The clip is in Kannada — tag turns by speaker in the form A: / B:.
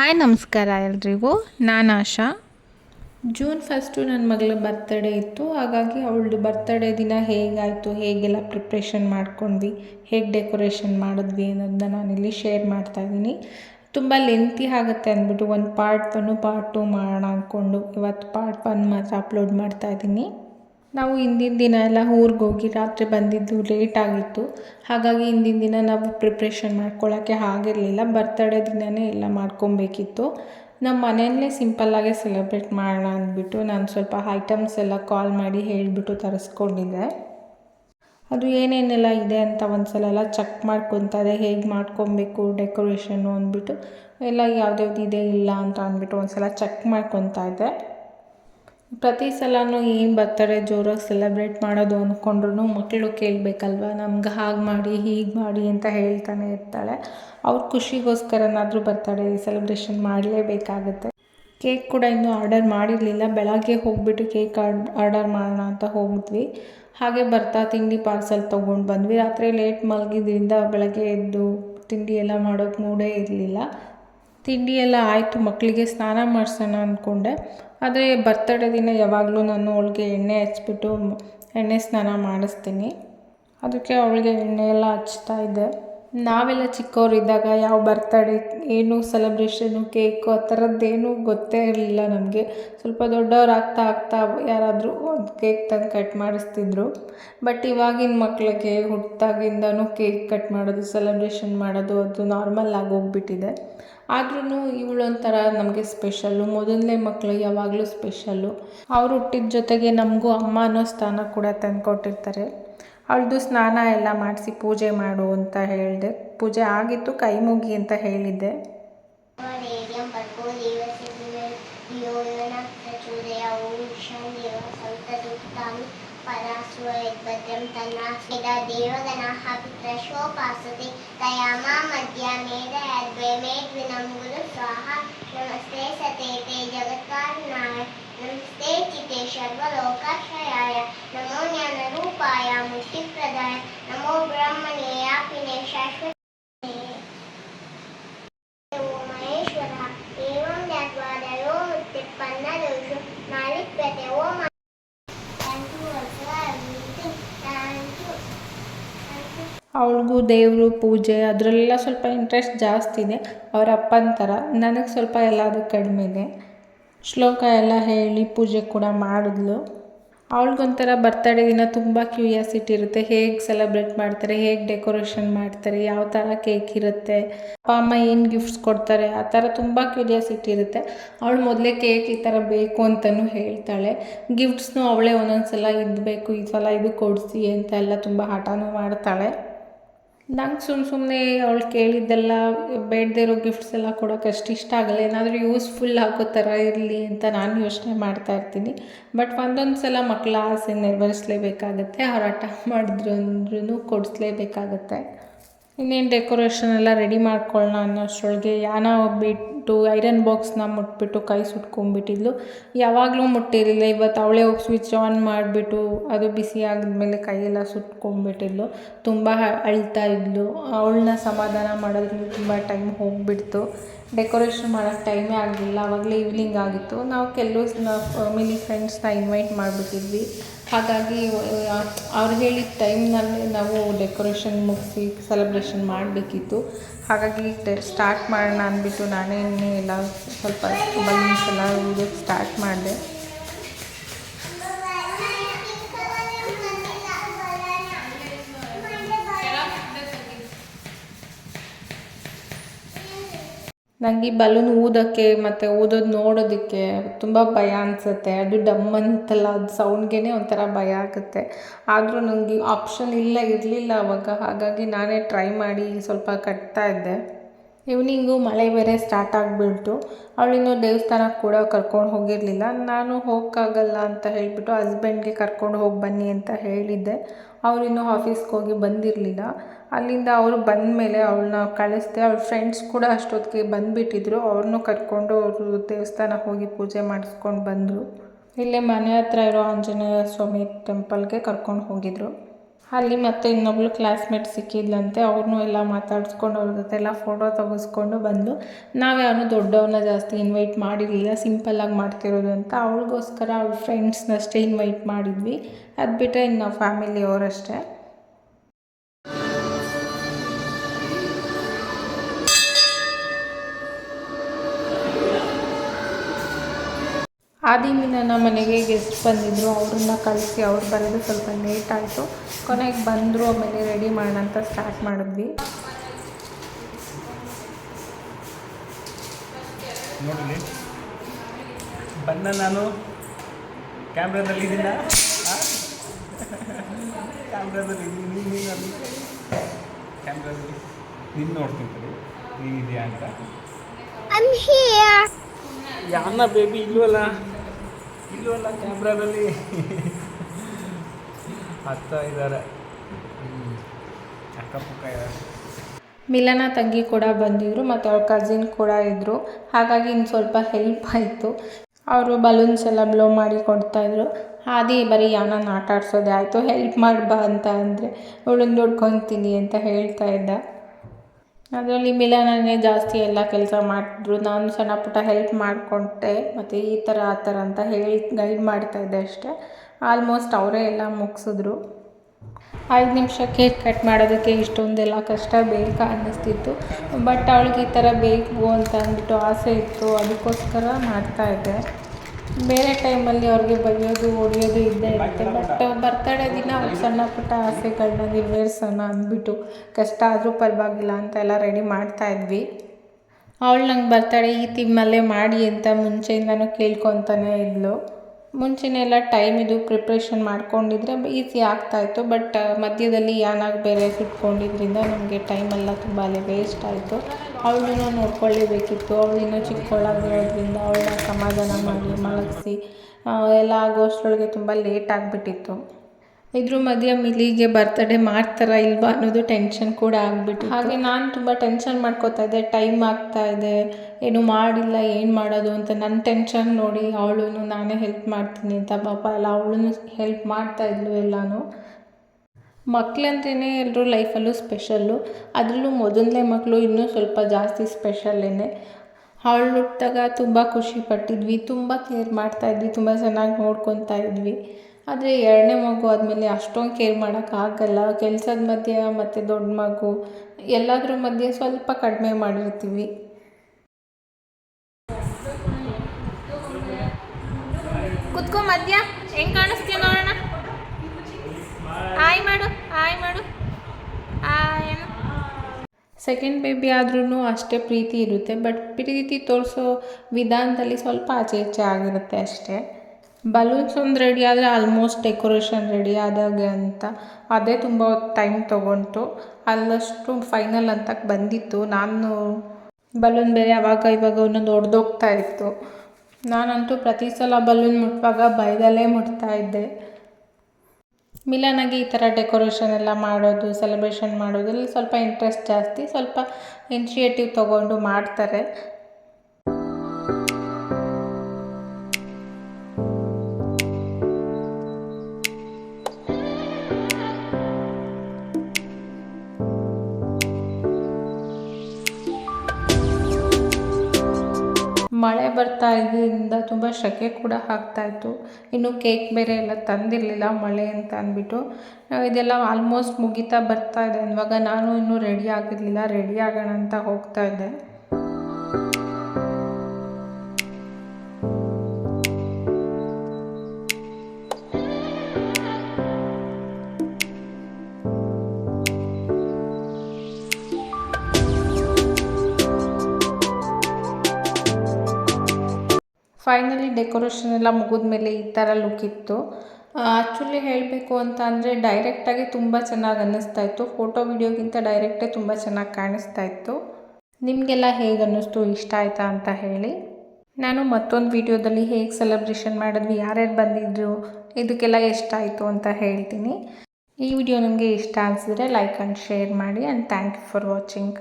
A: ಹಾಯ್, ನಮಸ್ಕಾರ ಎಲ್ರಿಗೂ. ನಾನು ಆಶಾ. ಜೂನ್ ಫಸ್ಟು ನನ್ನ ಮಗಳ ಬರ್ತಡೇ ಇತ್ತು. ಹಾಗಾಗಿ ಅವಳದು ಬರ್ತಡೇ ದಿನ ಹೇಗಾಯಿತು, ಹೇಗೆಲ್ಲ ಪ್ರಿಪ್ರೇಷನ್ ಮಾಡ್ಕೊಂಡ್ವಿ, ಹೇಗೆ ಡೆಕೋರೇಷನ್ ಮಾಡಿದ್ವಿ ಅನ್ನೋದನ್ನ ನಾನಿಲ್ಲಿ ಶೇರ್ ಮಾಡ್ತಾಯಿದ್ದೀನಿ ತುಂಬ ಲೆಂತಿ ಆಗುತ್ತೆ ಅಂದ್ಬಿಟ್ಟು ಒಂದು ಪಾರ್ಟ್ ಒನ್ನು ಪಾರ್ಟ್ ಟು ಮಾಡೋಣ ಅಂದ್ಕೊಂಡು ಇವತ್ತು ಪಾರ್ಟ್ ಒನ್ ಮಾತ್ರ ಅಪ್ಲೋಡ್ ಮಾಡ್ತಾಯಿದ್ದೀನಿ ನಾವು ಹಿಂದಿನ ದಿನ ಎಲ್ಲ ಊರಿಗೆ ಹೋಗಿ ರಾತ್ರಿ ಬಂದಿದ್ದು ಲೇಟ್ ಆಗಿತ್ತು. ಹಾಗಾಗಿ ಹಿಂದಿನ ದಿನ ನಾವು ಪ್ರಿಪ್ರೇಷನ್ ಮಾಡ್ಕೊಳ್ಳೋಕ್ಕೆ ಆಗಿರಲಿಲ್ಲ. ಬರ್ತಡೇ ದಿನವೇ ಎಲ್ಲ ಮಾಡ್ಕೊಬೇಕಿತ್ತು. ನಮ್ಮ ಮನೆಯಲ್ಲೇ ಸಿಂಪಲ್ಲಾಗೆ ಸೆಲೆಬ್ರೇಟ್ ಮಾಡೋಣ ಅಂದ್ಬಿಟ್ಟು ನಾನು ಸ್ವಲ್ಪ ಐಟಮ್ಸ್ ಎಲ್ಲ ಕಾಲ್ ಮಾಡಿ ಹೇಳಿಬಿಟ್ಟು ತರಿಸ್ಕೊಂಡಿದ್ದೆ. ಅದು ಏನೇನೆಲ್ಲ ಇದೆ ಅಂತ ಒಂದು ಸಲ ಎಲ್ಲ ಚೆಕ್ ಮಾಡ್ಕೊತಾರೆ, ಹೇಗೆ ಮಾಡ್ಕೊಬೇಕು ಡೆಕೋರೇಷನ್ನು ಅಂದ್ಬಿಟ್ಟು. ಎಲ್ಲ ಯಾವ್ದ್ಯಾವ್ದು ಇದೆ ಇಲ್ಲ ಅಂತ ಅಂದ್ಬಿಟ್ಟು ಒಂದು ಸಲ ಚೆಕ್ ಮಾಡ್ಕೊತಾ ಇದ್ದೆ. ಪ್ರತಿ ಸಲವೂ ಏನು ಬರ್ತಾರೆ ಜೋರಾಗಿ ಸೆಲೆಬ್ರೇಟ್ ಮಾಡೋದು ಅಂದ್ಕೊಂಡ್ರು ಮಕ್ಕಳು ಕೇಳಬೇಕಲ್ವ? ನಮ್ಗೆ ಹಾಗೆ ಮಾಡಿ, ಹೀಗೆ ಮಾಡಿ ಅಂತ ಹೇಳ್ತಾನೆ ಇರ್ತಾಳೆ. ಅವ್ರ ಖುಷಿಗೋಸ್ಕರನಾದರೂ ಬರ್ತಾರೆ ಸೆಲೆಬ್ರೇಷನ್ ಮಾಡಲೇಬೇಕಾಗುತ್ತೆ. ಕೇಕ್ ಕೂಡ ಇನ್ನೂ ಆರ್ಡರ್ ಮಾಡಿರಲಿಲ್ಲ. ಬೆಳಗ್ಗೆ ಹೋಗಿಬಿಟ್ಟು ಕೇಕ್ ಆರ್ಡರ್ ಮಾಡೋಣ ಅಂತ ಹೋಗಿದ್ವಿ. ಹಾಗೆ ಬರ್ತಾ ತಿಂಡಿ ಪಾರ್ಸಲ್ ತೊಗೊಂಡು ಬಂದ್ವಿ. ರಾತ್ರಿ ಲೇಟ್ ಮಲಗಿದ್ರಿಂದ ಬೆಳಗ್ಗೆ ಎದ್ದು ತಿಂಡಿ ಎಲ್ಲ ಮಾಡೋಕ್ಕೆ ಮೂಡೇ ಇರಲಿಲ್ಲ. ತಿಂಡಿ ಎಲ್ಲ ಆಯಿತು. ಮಕ್ಕಳಿಗೆ ಸ್ನಾನ ಮಾಡಿಸೋಣ ಅಂದ್ಕೊಂಡೆ ಆದರೆ ಬರ್ತಡೇ ದಿನ ಯಾವಾಗಲೂ ನಾನು ಅವಳಿಗೆ ಎಣ್ಣೆ ಹಚ್ಬಿಟ್ಟು ಎಣ್ಣೆ ಸ್ನಾನ ಮಾಡಿಸ್ತೀನಿ. ಅದಕ್ಕೆ ಅವಳಿಗೆ ಎಣ್ಣೆ ಎಲ್ಲ ಹಚ್ತಾ ಇದ್ದೆ. ನಾವೆಲ್ಲ ಚಿಕ್ಕವರಿದ್ದಾಗ ಯಾವ ಬರ್ತಡೇ, ಏನು ಸೆಲೆಬ್ರೇಷನು ಕೇಕು ಆ ಥರದ್ದೇನೂ ಗೊತ್ತೇ ಇರಲಿಲ್ಲ ನಮಗೆ. ಸ್ವಲ್ಪ ದೊಡ್ಡವ್ರು ಆಗ್ತಾ ಆಗ್ತಾ ಯಾರಾದರೂ ಒಂದು ಕೇಕ್ ತಂದು ಕಟ್ ಮಾಡಿಸ್ತಿದ್ರು. ಬಟ್ ಇವಾಗಿನ ಮಕ್ಕಳಿಗೆ ಹುಟ್ಟಾಗಿಂದನೂ ಕೇಕ್ ಕಟ್ ಮಾಡೋದು ಸೆಲೆಬ್ರೇಷನ್ ಮಾಡೋದು ಅದು ನಾರ್ಮಲ್ ಆಗಿ ಹೋಗ್ಬಿಟ್ಟಿದೆ. ಆದ್ರೂ ಇವಳೊಂಥರ ನಮಗೆ ಸ್ಪೆಷಲ್ಲು, ಮೊದಲನೇ ಮಕ್ಕಳು ಯಾವಾಗಲೂ ಸ್ಪೆಷಲ್ಲು. ಅವ್ರು ಹುಟ್ಟಿದ ಜೊತೆಗೆ ನಮಗೂ ಅಮ್ಮ ಅನ್ನೋ ಸ್ಥಾನ ಕೂಡ ತಂದುಕೊಟ್ಟಿರ್ತಾರೆ. ಅವಳದು ಸ್ನಾನ ಎಲ್ಲ ಮಾಡಿಸಿ ಪೂಜೆ ಮಾಡು ಅಂತ ಹೇಳಿದೆ. ಪೂಜೆ ಆಗಿತ್ತು, ಕೈ ಮುಗಿ ಅಂತ ಹೇಳಿದ್ದೆ.
B: परासुरद्भद्रं तन्नास्मिदा देवगणाः पित्रशोपासते तयामा मध्या मेदयद्वे मेद्विनं गुरु स्वाहा नमस्ते सते ते जगत्कारणाय नमस्ते चिते सर्वलोकाश्रयाय नमो ज्ञानरूपाय मुक्तिप्रदाय। नमो ब्रह्मणे यापिने शाश्वत
A: ದೇವರು, ಪೂಜೆ, ಅದರಲ್ಲೆಲ್ಲ ಸ್ವಲ್ಪ ಇಂಟ್ರೆಸ್ಟ್ ಜಾಸ್ತಿ ಇದೆ. ಅವರ ಅಪ್ಪನ ಥರ. ನನಗೆ ಸ್ವಲ್ಪ ಎಲ್ಲ ಅದು ಕಡಿಮೆ ಇದೆ ಶ್ಲೋಕ ಎಲ್ಲ ಹೇಳಿ ಪೂಜೆ ಕೂಡ ಮಾಡಿದ್ಲು. ಅವಳಿಗೊಂಥರ ಬರ್ತಡೇ ದಿನ ತುಂಬ ಕ್ಯೂರಿಯಾಸಿಟಿ ಇರುತ್ತೆ. ಹೇಗೆ ಸೆಲೆಬ್ರೇಟ್ ಮಾಡ್ತಾರೆ, ಹೇಗೆ ಡೆಕೋರೇಷನ್ ಮಾಡ್ತಾರೆ, ಯಾವ ಥರ ಕೇಕ್ ಇರುತ್ತೆ, ಅಪ್ಪ, ಅಮ್ಮ ಏನು ಗಿಫ್ಟ್ಸ್ ಕೊಡ್ತಾರೆ, ಆ ಥರ ತುಂಬ ಕ್ಯೂರಿಯಾಸಿಟಿ ಇರುತ್ತೆ. ಅವಳು ಮೊದಲೇ ಕೇಕ್ ಈ ಥರ ಬೇಕು ಅಂತಲೂ ಹೇಳ್ತಾಳೆ. ಗಿಫ್ಟ್ಸ್ನೂ ಅವಳೇ ಒಂದೊಂದು ಸಲ ಇದು ಬೇಕು ಈ ಸಲ ಇದು ಕೊಡಿಸಿ ಅಂತ ಎಲ್ಲ ತುಂಬ ಹಠನೂ ಮಾಡ್ತಾಳೆ. ನಂಗೆ ಸುಮ್ಮ ಸುಮ್ಮನೆ ಅವಳು ಕೇಳಿದ್ದೆಲ್ಲ, ಬೇಡದೇ ಗಿಫ್ಟ್ಸ್ ಎಲ್ಲ ಕೊಡೋಕೆ ಅಷ್ಟು ಇಷ್ಟ ಆಗಲ್ಲ. ಏನಾದರೂ ಯೂಸ್ಫುಲ್ ಆಗೋ ಥರ ಇರಲಿ ಅಂತ ನಾನು ಯೋಚನೆ ಮಾಡ್ತಾ ಇರ್ತೀನಿ. ಬಟ್ ಒಂದೊಂದು ಸಲ ಮಕ್ಕಳ ಆಸೆ ನೆರವೇರಿಸಲೇಬೇಕಾಗತ್ತೆ ಹಠ ಮಾಡಿದ್ರು ಅಂದ್ರೂ ಕೊಡಿಸ್ಲೇಬೇಕಾಗತ್ತೆ. ಇನ್ನೇನು ಡೆಕೋರೇಷನ್ ಎಲ್ಲ ರೆಡಿ ಮಾಡ್ಕೊಳ್ಳೋಣ ಅನ್ನೋಷ್ಟರೊಳಗೆ ಯಾನ ಬಿಟ್ಟು ಐರನ್ ಬಾಕ್ಸ್ನ ಮುಟ್ಬಿಟ್ಟು ಕೈ ಸುಟ್ಕೊಂಡ್ಬಿಟ್ಟಿದ್ಲು. ಯಾವಾಗಲೂ ಮುಟ್ಟಿರಲಿಲ್ಲ. ಇವತ್ತು ಅವಳೇ ಹೋಗಿ ಸ್ವಿಚ್ ಆನ್ ಮಾಡಿಬಿಟ್ಟು ಅದು ಬಿಸಿ ಆದಮೇಲೆ ಕೈಯೆಲ್ಲ ಸುಟ್ಕೊಂಡ್ಬಿಟ್ಟಿದ್ಲು. ತುಂಬ ಅಳ್ತಾ ಇದ್ಲು. ಅವಳನ್ನ ಸಮಾಧಾನ ಮಾಡೋದ್ರಿಂದ ತುಂಬ ಟೈಮ್ ಹೋಗಿಬಿಡ್ತು. ಡೆಕೋರೇಷನ್ ಮಾಡೋಕ್ಕೆ ಟೈಮೇ ಆಗಲಿಲ್ಲ. ಆವಾಗಲೇ ಈವ್ನಿಂಗ್ ಆಗಿತ್ತು. ನಾವು ಕೆಲವು ಫ್ಯಾಮಿಲಿ ಫ್ರೆಂಡ್ಸ್ನ ಇನ್ವೈಟ್ ಮಾಡಿಬಿಟ್ಟಿದ್ವಿ. ಹಾಗಾಗಿ ಅವ್ರು ಹೇಳಿದ ಟೈಮ್ನಲ್ಲಿ ನಾವು ಡೆಕೋರೇಷನ್ ಮುಗಿಸಿ ಸೆಲೆಬ್ರೇಷನ್ ಮಾಡಬೇಕಿತ್ತು. ಹಾಗಾಗಿ ಸ್ಟಾರ್ಟ್ ಮಾಡೋಣ ಅಂದ್ಬಿಟ್ಟು ನಾನೇ ಎಲ್ಲ ಸ್ವಲ್ಪ ಬಲೂನ್ಸ್ ಎಲ್ಲ ಸ್ಟಾರ್ಟ್ ಮಾಡಿದೆ. ನನಗೆ ಬಲೂನ್ ಊದೋಕ್ಕೆ ಮತ್ತು ಊದೋದು ನೋಡೋದಕ್ಕೆ ತುಂಬ ಭಯ ಅನಿಸುತ್ತೆ. ಅದು ಡಮ್ ಅಂತಲ್ಲ, ಅದು ಸೌಂಡ್ಗೆ ಒಂಥರ ಭಯ ಆಗುತ್ತೆ. ಆದರೂ ನನಗೆ ಆಪ್ಷನ್ ಇಲ್ಲ, ಇರಲಿಲ್ಲ ಅವಾಗ. ಹಾಗಾಗಿ ನಾನೇ ಟ್ರೈ ಮಾಡಿ ಸ್ವಲ್ಪ ಕಟ್ತಾ ಇದ್ದೆ. ಈವ್ನಿಂಗು ಮಳೆ ಬೇರೆ ಸ್ಟಾರ್ಟ್ ಆಗಿಬಿಡ್ತು. ಅವಳಿನ್ನೂ ದೇವಸ್ಥಾನಕ್ಕೆ ಕೂಡ ಕರ್ಕೊಂಡು ಹೋಗಿರಲಿಲ್ಲ. ನಾನು ಹೋಗೋಕ್ಕಾಗಲ್ಲ ಅಂತ ಹೇಳಿಬಿಟ್ಟು ಹಸ್ಬೆಂಡ್ಗೆ ಕರ್ಕೊಂಡು ಹೋಗಿ ಬನ್ನಿ ಅಂತ ಹೇಳಿದ್ದೆ. ಅವರಿನ್ನೂ ಆಫೀಸ್ಗೆ ಹೋಗಿ ಬಂದಿರಲಿಲ್ಲ. ಅಲ್ಲಿಂದ ಅವರು ಬಂದ ಮೇಲೆ ಅವಳನ್ನ ಕಳಿಸ್ದೆ. ಅವ್ರ ಫ್ರೆಂಡ್ಸ್ ಕೂಡ ಅಷ್ಟೊತ್ತಿಗೆ ಬಂದುಬಿಟ್ಟಿದ್ರು. ಅವ್ರನ್ನೂ ಕರ್ಕೊಂಡು ಅವರು ದೇವಸ್ಥಾನಕ್ಕೆ ಹೋಗಿ ಪೂಜೆ ಮಾಡಿಸ್ಕೊಂಡು ಬಂದರು. ಇಲ್ಲೇ ಮನೆ ಹತ್ರ ಇರೋ ಆಂಜನೇಯ ಸ್ವಾಮಿ ಟೆಂಪಲ್ಗೆ ಕರ್ಕೊಂಡು ಹೋಗಿದ್ರು. ಅಲ್ಲಿ ಮತ್ತೆ ಇನ್ನೊಬ್ಳು ಕ್ಲಾಸ್ಮೇಟ್ ಸಿಕ್ಕಿದ್ಲಂತೆ ಅವ್ರನ್ನೂ ಎಲ್ಲ ಮಾತಾಡಿಸ್ಕೊಂಡು ಅವ್ರ ಜೊತೆ ಎಲ್ಲ ಫೋಟೋ ತೆಗೆಸ್ಕೊಂಡು ಬಂದು ಅವನು ದೊಡ್ಡವ್ರನ್ನ ಜಾಸ್ತಿ ಇನ್ವೈಟ್ ಮಾಡಿರಲಿಲ್ಲ ಸಿಂಪಲ್ಲಾಗಿ ಮಾಡ್ತಿರೋದು ಅಂತ. ಅವಳಿಗೋಸ್ಕರ ಅವ್ಳ ಫ್ರೆಂಡ್ಸ್ನಷ್ಟೇ ಇನ್ವೈಟ್ ಮಾಡಿದ್ವಿ. ಅದು ಬಿಟ್ಟರೆ ಇನ್ನು ಫ್ಯಾಮಿಲಿ ಅವರಷ್ಟೇ ನನ್ನ ಮನೆಗೆ ಗೆಸ್ಟ್ ಬಂದಿದ್ದರು ಅವ್ರನ್ನ ಕಲಿಸಿ ಅವ್ರು ಬರೋದು ಸ್ವಲ್ಪ ಲೇಟ್ ಆಯಿತು. ಕೊನೆಗೆ ಬಂದರು ಆಮೇಲೆ ರೆಡಿ ಮಾಡೋಣ ಅಂತ ಸ್ಟಾರ್ಟ್ ಮಾಡಿದ್ವಿ.
C: ನೋಡಿ ಬನ್ನ ನಾನು ಕ್ಯಾಮ್ರಾದಲ್ಲಿ ಇದ್ದೀನ? ಕ್ಯಾಮ್ರಾದಲ್ಲಿ ಇದ್ದೀನಿ. ನೀನು ಅಲ್ಲಿ? ಕ್ಯಾಮ್ರಾದಲ್ಲಿ ನಿನ್ನ ನೋಡ್ತೀನಿ ತಡಿ, ನೀನಿದೆಯಾ ಅಂತ. ಯಾನ ಬೇಬಿ ಇಲ್ವಲ್ಲ? ಇಲ್ವಲ್ಲ ಕ್ಯಾಮ್ರಾದಲ್ಲಿ ಹತ್ತ ಇದ್ದಾರೆ. ಅಕ್ಕಪಕ್ಕ
A: ಮಿಲನ ತಂಗಿ ಕೂಡ ಬಂದಿದ್ರು ಮತ್ತು ಅವ್ರ ಕಸಿನ್ ಕೂಡ ಇದ್ದರು ಹಾಗಾಗಿ ಇನ್ನು ಸ್ವಲ್ಪ ಹೆಲ್ಪ್ ಆಯಿತು. ಅವರು ಬಲೂನ್ಸ್ ಎಲ್ಲ ಬ್ಲೋ ಮಾಡಿ ಕೊಡ್ತಾಯಿದ್ರು ಹಾದಿ ಬರೀ ಯಾವನ ಆಟ ಆಡ್ಸೋದೇ ಆಯಿತು. ಹೆಲ್ಪ್ ಮಾಡಿ ಬಾ ಅಂತ ಅಂದರೆ ಅವಳನ್ನ ನೋಡ್ಕೊತೀನಿ ಅಂತ ಹೇಳ್ತಾ ಇದ್ದ. ಅದರಲ್ಲಿ ಮಿಲನನೇ ಜಾಸ್ತಿ ಎಲ್ಲ ಕೆಲಸ ಮಾಡಿದ್ರು. ನಾನು ಸಣ್ಣ ಪುಟ್ಟ ಹೆಲ್ಪ್ ಮಾಡಿಕೊಂಡೆ. ಮತ್ತು ಈ ಥರ ಆ ಥರ ಅಂತ ಹೇಳಿ ಗೈಡ್ ಮಾಡ್ತಾ ಇದ್ದೆ ಅಷ್ಟೇ. ಆಲ್ಮೋಸ್ಟ್ ಅವರೇ ಎಲ್ಲ ಮುಗಿಸಿದ್ರು. ಐದು ನಿಮಿಷ ಕೇಕ್ ಕಟ್ ಮಾಡೋದಕ್ಕೆ ಇಷ್ಟೊಂದೆಲ್ಲ ಕಷ್ಟ ಬೇಕಾ ಅನ್ನಿಸ್ತಿತ್ತು. ಬಟ್ ಅವಳಿಗೆ ಈ ಥರ ಬೇಕು ಅಂತ ಅಂದ್ಬಿಟ್ಟು ಆಸೆ ಇತ್ತು. ಅದಕ್ಕೋಸ್ಕರ ಮಾಡ್ತಾಯಿದ್ದೆ ಬೇರೆ ಟೈಮಲ್ಲಿ ಅವ್ರಿಗೆ ಬೈಯೋದು ಹೊಡೆಯೋದು ಇದ್ದೇ ಇರುತ್ತೆ. ಬಟ್ ಬರ್ತಡೇ ದಿನ ಅವ್ರ ಸಣ್ಣ ಪುಟ್ಟ ಆಸೆಗಳನ್ನ ನೆರವೇರ್ಸೋಣ ಅಂದ್ಬಿಟ್ಟು ಕಷ್ಟ ಆದರೂ ಪರವಾಗಿಲ್ಲ ಅಂತ ಎಲ್ಲ ರೆಡಿ ಮಾಡ್ತಾಯಿದ್ವಿ ಅವಳು ನಂಗೆ ಬರ್ತಡೇ ಈ ತಿಮ್ಮಲ್ಲೇ ಮಾಡಿ ಅಂತ ಮುಂಚೆಯಿಂದನೂ ಕೇಳ್ಕೊತಾನೇ ಇದ್ಲು. ಮುಂಚೆನೇ ಎಲ್ಲ ಟೈಮ್ ಇದು ಪ್ರಿಪ್ರೇಷನ್ ಮಾಡ್ಕೊಂಡಿದ್ರೆ ಈಸಿ ಆಗ್ತಾಯಿತ್ತು ಬಟ್ ಮಧ್ಯದಲ್ಲಿ ಯಾನಾಗಿ ಬೇರೆ ಸುಟ್ಕೊಂಡಿದ್ರಿಂದ ನಮಗೆ ಟೈಮೆಲ್ಲ ತುಂಬ ವೇಸ್ಟ್ ಆಯಿತು. ಅವಳನ್ನ ನೋಡ್ಕೊಳ್ಳೇಬೇಕಿತ್ತು. ಅವಳು ಇನ್ನೂ ಚಿಕ್ಕವಳಾಗಿರೋದ್ರಿಂದ ಅವಳನ್ನ ಸಮಾಧಾನ ಮಾಡಿ ಮಲಗಿಸಿ ಎಲ್ಲ ಆಗೋಷ್ಟರೊಳಗೆ ತುಂಬ ಲೇಟ್ ಆಗಿಬಿಟ್ಟಿತ್ತು. ಇದ್ರ ಮಧ್ಯೆ ಮಿಲಿಗೆ ಬರ್ತಡೇ ಮಾಡ್ತಾರ ಇಲ್ವಾ ಅನ್ನೋದು ಟೆನ್ಷನ್ ಕೂಡ ಆಗ್ಬಿಟ್ಟು ಹಾಗೆ ನಾನು ತುಂಬ ಟೆನ್ಷನ್ ಮಾಡ್ಕೋತಾ ಇದ್ದೆ ಟೈಮ್ ಆಗ್ತಾ ಇದೆ, ಏನು ಮಾಡಿಲ್ಲ, ಏನು ಮಾಡೋದು ಅಂತ ನನ್ನ ಟೆನ್ಷನ್ ನೋಡಿ ಅವಳು ನಾನೇ ಹೆಲ್ಪ್ ಮಾಡ್ತೀನಿ ಅಂತ ಪಾಪ ಎಲ್ಲ ಅವಳು ಹೆಲ್ಪ್ ಮಾಡ್ತಾ ಇದ್ಲು ಎಲ್ಲನೂ. ಮಕ್ಕಳಂದ್ರೇ ಎಲ್ಲರೂ ಲೈಫಲ್ಲೂ ಸ್ಪೆಷಲ್ಲು ಅದರಲ್ಲೂ ಮೊದಲನೇ ಮಕ್ಕಳು ಇನ್ನೂ ಸ್ವಲ್ಪ ಜಾಸ್ತಿ ಸ್ಪೆಷಲ್ಲೇನೆ ಅವಳು ಹುಟ್ಟಿದಾಗ ತುಂಬ ಖುಷಿ ಪಟ್ಟಿದ್ವಿ, ತುಂಬ ಕೇರ್ ಮಾಡ್ತಾಯಿದ್ವಿ ತುಂಬ ಚೆನ್ನಾಗಿ ನೋಡ್ಕೊತಾ ಇದ್ವಿ. ಆದರೆ ಎರಡನೇ ಮಗು ಆದಮೇಲೆ ಅಷ್ಟೊಂದು ಕೇರ್ ಮಾಡೋಕ್ಕಾಗಲ್ಲ ಕೆಲಸದ ಮಧ್ಯೆ ಮತ್ತು ದೊಡ್ಡ ಮಗು, ಎಲ್ಲದ್ರ ಮಧ್ಯೆ ಸ್ವಲ್ಪ ಕಡಿಮೆ ಮಾಡಿರ್ತೀವಿ. ಕುತ್ಕೋ ಮಧ್ಯ. ಹೆಂಗೆ ಕಾಣಿಸ್ತೀಯ ನೋಡೋಣ ಆಯ್ ಮಾಡು ಆಯ್ ಮಾಡು. ಸೆಕೆಂಡ್ ಬೇಬಿ ಆದ್ರೂ ಅಷ್ಟೇ ಪ್ರೀತಿ ಇರುತ್ತೆ ಬಟ್ ಪ್ರೀತಿ ತೋರಿಸೋ ವಿಧಾನದಲ್ಲಿ ಸ್ವಲ್ಪ ಆಚೆ ಈಚೆ ಆಗಿರುತ್ತೆ ಅಷ್ಟೇ. ಬಲೂನ್ಸ್ ಒಂದು ರೆಡಿ ಆದರೆ ಆಲ್ಮೋಸ್ಟ್ ಡೆಕೋರೇಷನ್ ರೆಡಿ ಆದಾಗೆ ಅಂತ. ಅದೇ ತುಂಬ ಟೈಮ್ ತೊಗೊಂತು. ಅಲ್ಲಷ್ಟು ಫೈನಲ್ ಅಂತ ಬಂದಿತ್ತು. ನಾನು ಬಲೂನ್ ಬೇರೆ ಅವಾಗ ಇವಾಗ ಒಂದೊಂದು ಒಡೆದೋಗ್ತಾ ಇತ್ತು. ನಾನಂತೂ ಪ್ರತಿ ಸಲ ಬಲೂನ್ ಮುಟ್ಟುವಾಗ ಬೈದಲ್ಲೇ ಮುಟ್ತಾ ಇದ್ದೆ. ಮಿಲನಾಗಿ ಈ ಥರ ಡೆಕೋರೇಷನ್ ಎಲ್ಲ ಮಾಡೋದು ಸೆಲೆಬ್ರೇಷನ್ ಮಾಡೋದ್ರಲ್ಲಿ ಸ್ವಲ್ಪ ಇಂಟ್ರೆಸ್ಟ್ ಜಾಸ್ತಿ, ಸ್ವಲ್ಪ ಇನಿಷಿಯೇಟಿವ್ ತೊಗೊಂಡು ಮಾಡ್ತಾರೆ. ಮಳೆ ಬರ್ತಾ ಇದ್ದರಿಂದ ತುಂಬ ಸೆಕೆ ಕೂಡ ಆಗ್ತಾಯಿತ್ತು ಇನ್ನು ಕೇಕ್ ಬೇರೆ ಎಲ್ಲ ತಂದಿರಲಿಲ್ಲ ಮಳೆ ಅಂತ ಅಂದ್ಬಿಟ್ಟು. ಇದೆಲ್ಲ ಆಲ್ಮೋಸ್ಟ್ ಮುಗಿತಾ ಬರ್ತಾ ಇದೆ ಇವಾಗ ನಾನು ಇನ್ನೂ ರೆಡಿ ಆಗಿರಲಿಲ್ಲ. ರೆಡಿ ಆಗೋಣ ಅಂತ ಹೋಗ್ತಾ ಇದ್ದೆ. ಫೈನಲಿ ಡೆಕೋರೇಷನ್ ಎಲ್ಲ ಮುಗಿದ್ಮೇಲೆ ಈ ಥರ ಲುಕ್ ಇತ್ತು. ಆ್ಯಕ್ಚುಲಿ ಹೇಳಬೇಕು ಅಂತ ಅಂದರೆ ಡೈರೆಕ್ಟಾಗಿ ತುಂಬ ಚೆನ್ನಾಗಿ ಅನ್ನಿಸ್ತಾ ಇತ್ತು. ಫೋಟೋ ವಿಡಿಯೋಗಿಂತ ಡೈರೆಕ್ಟೇ ತುಂಬ ಚೆನ್ನಾಗಿ ಕಾಣಿಸ್ತಾ ಇತ್ತು. ನಿಮಗೆಲ್ಲ ಹೇಗೆ ಅನ್ನಿಸ್ತು? ಇಷ್ಟ ಆಯಿತಾ ಅಂತ ಹೇಳಿ. ನಾನು ಮತ್ತೊಂದು ವಿಡಿಯೋದಲ್ಲಿ ಹೇಗೆ ಸೆಲೆಬ್ರೇಷನ್ ಮಾಡಿದ್ವಿ? ಯಾರ್ಯಾರು ಬಂದಿದ್ರು? ಇದಕ್ಕೆಲ್ಲ ಎಷ್ಟಾಯಿತು ಅಂತ ಹೇಳ್ತೀನಿ. ಈ ವಿಡಿಯೋ ನಿಮಗೆ ಇಷ್ಟ ಅನಿಸಿದ್ರೆ ಲೈಕ್ ಆ್ಯಂಡ್ ಶೇರ್ ಮಾಡಿ and thank you for watching